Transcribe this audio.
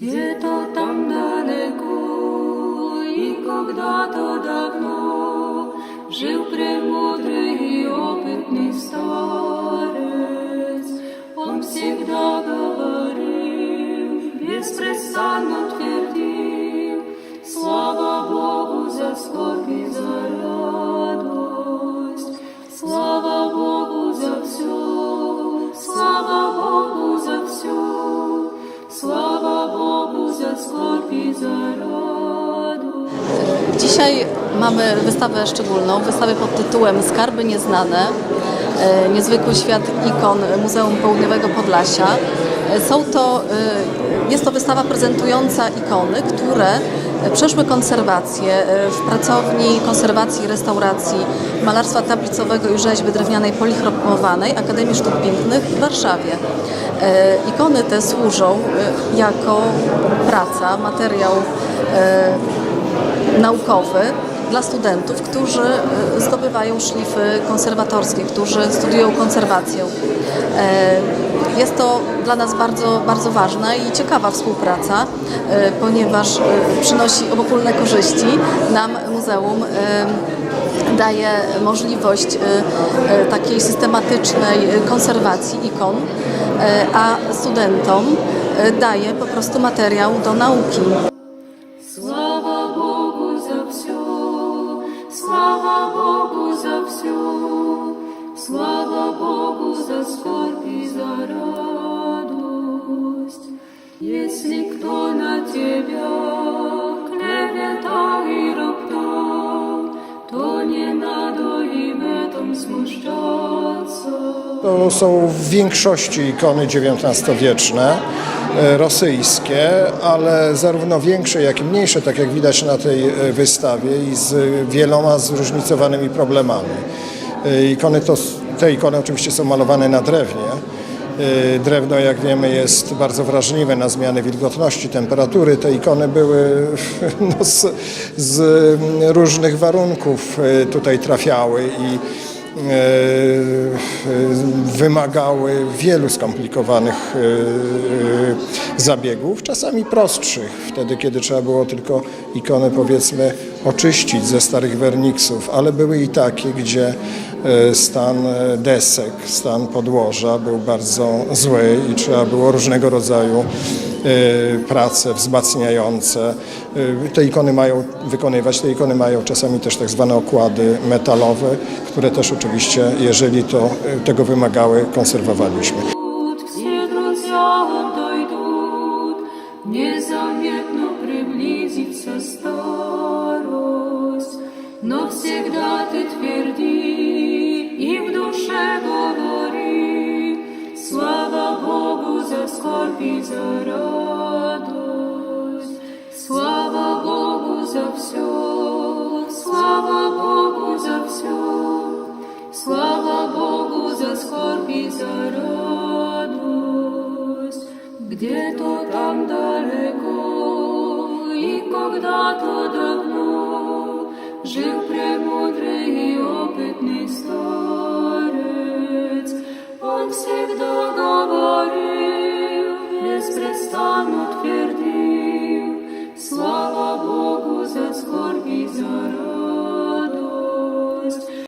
Где-то там далеко и когда-то давно Жил премудрый и опытный старец. Он всегда говорил, беспрестанно твердил, Слава Богу за скорбь и за радость, Dzisiaj mamy wystawę szczególną, wystawę pod tytułem Skarby Nieznane. e, Niezwykły świat ikon Muzeum Południowego Podlasia. E, Są to, e, jest to wystawa prezentująca ikony, które przeszły konserwację e, w pracowni konserwacji i restauracji malarstwa tablicowego i rzeźby drewnianej polichromowanej Akademii Sztuk Pięknych w Warszawie. E, Ikony te służą e, jako praca, materiał naukowy dla studentów, którzy e, zdobywają szlify konserwatorskie, którzy studiują konserwację. E, Jest to dla nas bardzo, bardzo ważna i ciekawa współpraca, e, ponieważ przynosi obopólne korzyści nam muzeum. Daje możliwość takiej systematycznej konserwacji ikon, a studentom daje po prostu materiał do nauki. To są w większości ikony XIX-wieczne, e, rosyjskie, ale zarówno większe, jak i mniejsze, tak jak widać na tej e, wystawie i z wieloma zróżnicowanymi problemami. E, Ikony to, te ikony oczywiście są malowane na drewnie. Drewno, jak wiemy, jest bardzo wrażliwe na zmiany wilgotności, temperatury. Te ikony były no, z, z różnych warunków tutaj trafiały i wymagały wielu skomplikowanych e, zabiegów, czasami prostszych, wtedy kiedy trzeba było tylko ikony powiedzmy oczyścić ze starych werniksów, ale były i takie, gdzie e, stan e, desek, stan podłoża był bardzo zły i trzeba było różnego rodzaju e, prace wzmacniające. E, Te ikony mają wykonywać, te ikony mają czasami też tak zwane okłady metalowe, które też oczywiście, jeżeli to e, tego wymagały, konserwowaliśmy. Тут все друзья отойдут, незаметно приблизится старость. Но всегда ты тверди и говори, слава Богу, за скорбь і за радость, слава Богу, за все, слава Богу, за все, слава Богу, за скорбь і за радость, где-то там далеко и когда-то